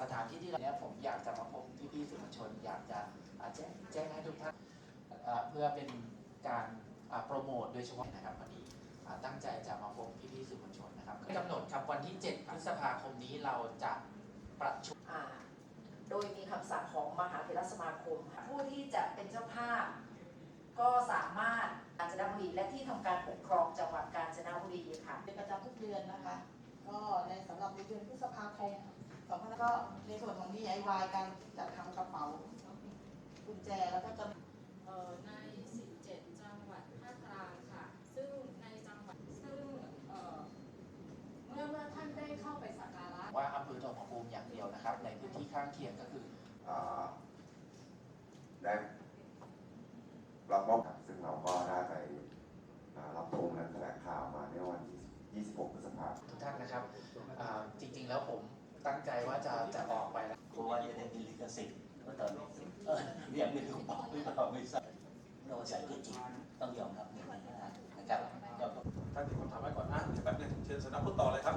สถานที่ที่เราเนี่ยผมอยากจะมาพบพี่ๆสื่อมวลชน อยากจะอ่าแจ้งแจ้งให้ทุกท่านอ่าเพื่อเป็นการอ่าโปรโมทโดยเฉพาะนะครับวันนี้อ่าตั้งใจจะมาพบพี่ๆสื่อมวลชนนะครับกำหนดครับวันที่ 7 พฤษภาคมนี้เราจะประชุมอ่าโดยมีคำสั่งของมหาเถรสมาคมค่ะผู้ที่จะเป็นเจ้าภาพ ก็สามารถกาญจนบุรีและที่ทำการปกครองจังหวัดกาญจนบุรีค่ะ เป็นประจำทุกเดือนนะคะ ก็ในสำหรับในเดือนพฤษภาคม สองพันก็ในส่วนของ DIY การจัดทำกระเป๋ากุญแจแล้วก็จะเอ่อใน 17 จังหวัดภาคกลางค่ะ ซึ่งในจังหวัดซึ่งเอ่อเมื่อเมื่อท่านได้เข้าไปสักการะ ว่าอำเภอทองผาภูมิอย่างเดียวนะครับ ในพื้นที่ข้างเคียงก็คืออ่าได้รับมอบซึ่งเราก็ได้ไปอ่ารับธงและแถลงข่าวมาในวันที่26พฤษภาคม ทุกท่านนะครับอ่าจริงๆแล้วผม ตั้งใจว่าจะจะออกไปแล้วกลัวว่าจะได้เป็นลิขสิทธิ์เพราะตอนนี้เออเรียกไม่ถูกบอกหรือเปล่าไม่ทราบเราใส่ก็จริงต้องยอมรับอย่างนี้นะครับก็ท่านมีคำถามไว้ก่อนนะเดี๋ยวแป๊บนึงเชิญสนับพูดต่อเลยครับ